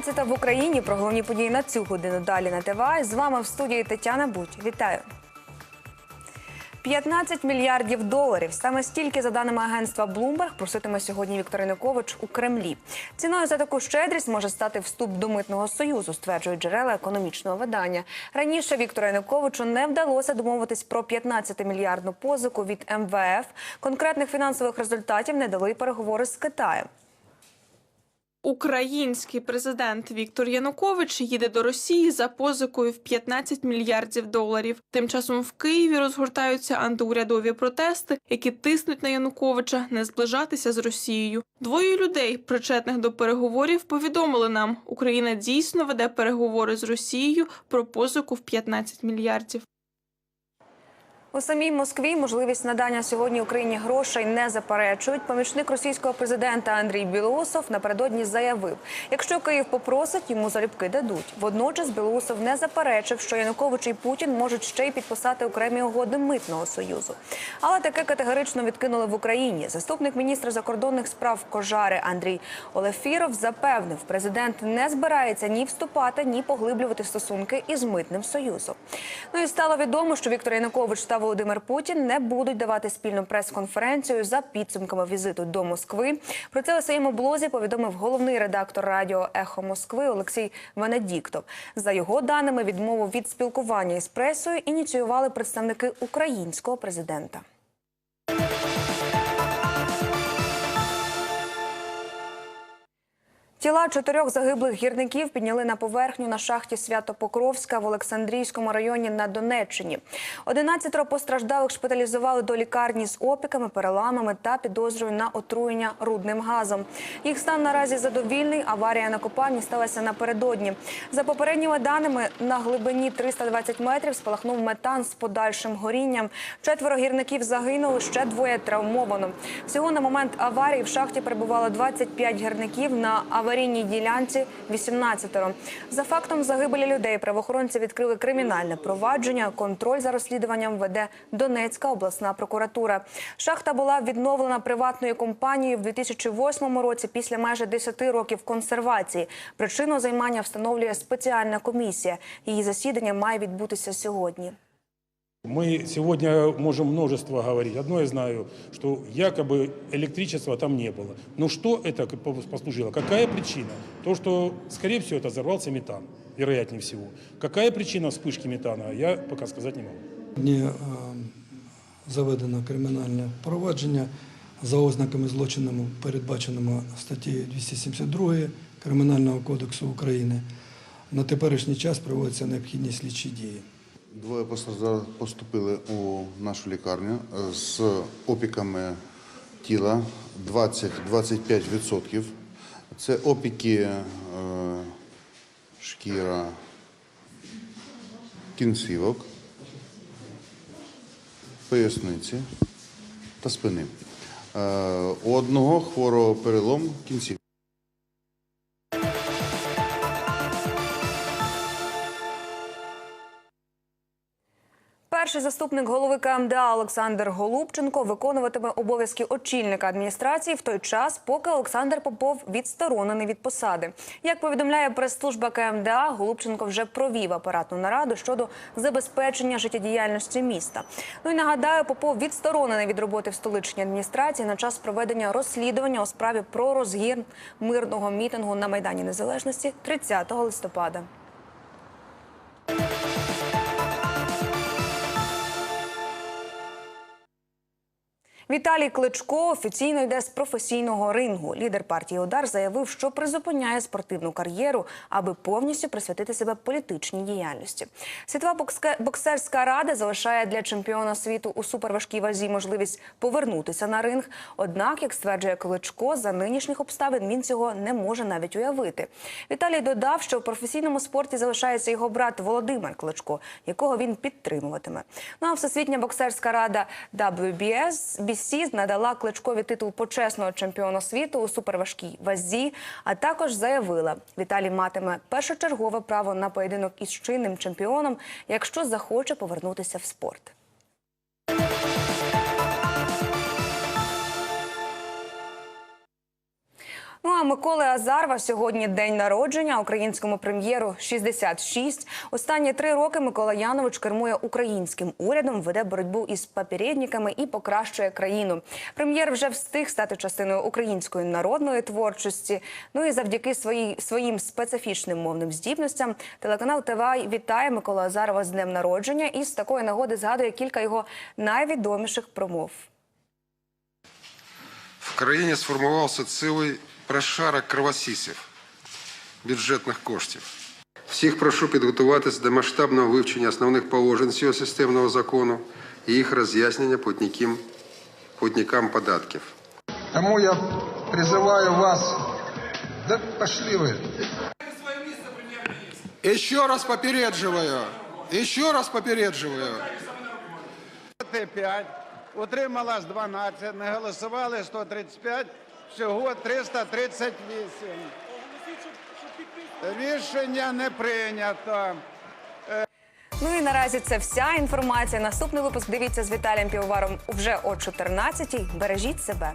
12 в Україні про головні події на цю годину далі на ТВА. З вами в студії Тетяна Будь. Вітаю. 15 мільярдів доларів. Саме стільки, за даними агентства Bloomberg, проситиме сьогодні Віктор Янукович у Кремлі. Ціною за таку щедрість може стати вступ до митного союзу, стверджують джерела економічного видання. Раніше Віктору Януковичу не вдалося домовитись про 15-мільярдну позику від МВФ. Конкретних фінансових результатів не дали переговори з Китаєм. Український президент Віктор Янукович їде до Росії за позикою в 15 мільярдів доларів. Тим часом в Києві розгортаються антиурядові протести, які тиснуть на Януковича не зближатися з Росією. Двоє людей, причетних до переговорів, повідомили нам, Україна дійсно веде переговори з Росією про позику в 15 мільярдів. У самій Москві можливість надання сьогодні Україні грошей не заперечують. Помічник російського президента Андрій Білоусов напередодні заявив, якщо Київ попросить, йому залюбки дадуть. Водночас Білоусов не заперечив, що Янукович і Путін можуть ще й підписати окремі угоди митного союзу. Але таке категорично відкинули в Україні. Заступник міністра закордонних справ Кожари Андрій Олефіров запевнив, президент не збирається ні вступати, ні поглиблювати стосунки із митним союзом. Ну і стало відомо, що Віктор Янукович та Володимир Путін не будуть давати спільну прес-конференцію за підсумками візиту до Москви. Про це у своєму блозі повідомив головний редактор радіо Ехо Москви Олексій Венедіктов. За його даними, відмову від спілкування із пресою ініціювали представники українського президента. Тіла чотирьох загиблих гірників підняли на поверхню на шахті Свято-Покровська в Олександрійському районі на Донеччині. Одинадцятеро постраждалих шпиталізували до лікарні з опіками, переламами та підозрою на отруєння рудним газом. Їх стан наразі задовільний. Аварія на копальні сталася напередодні. За попередніми даними, на глибині 320 метрів спалахнув метан з подальшим горінням. Четверо гірників загинули, ще двоє травмовано. Всього на момент аварії в шахті перебувало 25 гірників на аварійній ділянці 18-ро. За фактом загибелі людей правоохоронці відкрили кримінальне провадження. Контроль за розслідуванням веде Донецька обласна прокуратура. Шахта була відновлена приватною компанією в 2008 році після майже 10 років консервації. Причину займання встановлює спеціальна комісія. Її засідання має відбутися сьогодні. Мы сегодня можем множество говорить. Одно я знаю, что якобы электричества там не было. Но что это послужило? Какая причина? То, что, скорее всего, это взорвался метан, вероятнее всего. Какая причина вспышки метана, я пока сказать не могу. Сьогодні е, заведено кримінальне провадження за ознаками злочинами, передбаченими статтею 272 Кримінального кодексу України. На теперішній час проводяться необхідні слідчі дії. Двоє поступили у нашу лікарню е, з опіками тіла 20-25%. Це опіки е, шкіра кінцівок, поясниці та спини. Е, У одного хворого перелом кінцівки. Заступник голови КМДА Олександр Голубченко виконуватиме обов'язки очільника адміністрації в той час, поки Олександр Попов відсторонений від посади. Як повідомляє прес-служба КМДА, Голубченко вже провів апаратну нараду щодо забезпечення життєдіяльності міста. Ну і нагадаю, Попов відсторонений від роботи в столичній адміністрації на час проведення розслідування у справі про розгін мирного мітингу на майдані Незалежності 30 листопада. Віталій Кличко офіційно йде з професійного рингу. Лідер партії Удар заявив, що призупиняє спортивну кар'єру, аби повністю присвятити себе політичній діяльності. Світова боксерська рада залишає для чемпіона світу у суперважкій вазі можливість повернутися на ринг. Однак, як стверджує Кличко, за нинішніх обставин він цього не може навіть уявити. Віталій додав, що в професійному спорті залишається його брат Володимир Кличко, якого він підтримуватиме. Ну а всесвітня боксерська рада WBS BC надала Кличкові титул почесного чемпіона світу у суперважкій вазі, а також заявила, Віталій матиме першочергове право на поєдинок із чинним чемпіоном, якщо захоче повернутися в спорт. Ну а Миколи Азарова сьогодні день народження українському прем'єру 66. Останні три роки Микола Янович кермує українським урядом, веде боротьбу із попередниками і покращує країну. Прем'єр вже встиг стати частиною української народної творчості. Ну і завдяки своїй своїм специфічним мовним здібностям телеканал ТВА вітає Микола Азарова з днем народження і з такої нагоди згадує кілька його найвідоміших промов. В країні сформувався цілий прошарок кровосісів бюджетних коштів. Всіх прошу підготуватись до масштабного вивчення основних положень цього системного закону і їх роз'яснення платникам, платникам податків. Тому я призываю вас, да пошли вы. Еще раз попередживаю, еще раз попередживаю. Проти 5, утрималась 12, не голосували 135, всього 338. Рішення не прийнято. Ну і наразі це вся інформація. Наступний випуск дивіться з Віталієм Півоваром вже о 14-й. Бережіть себе.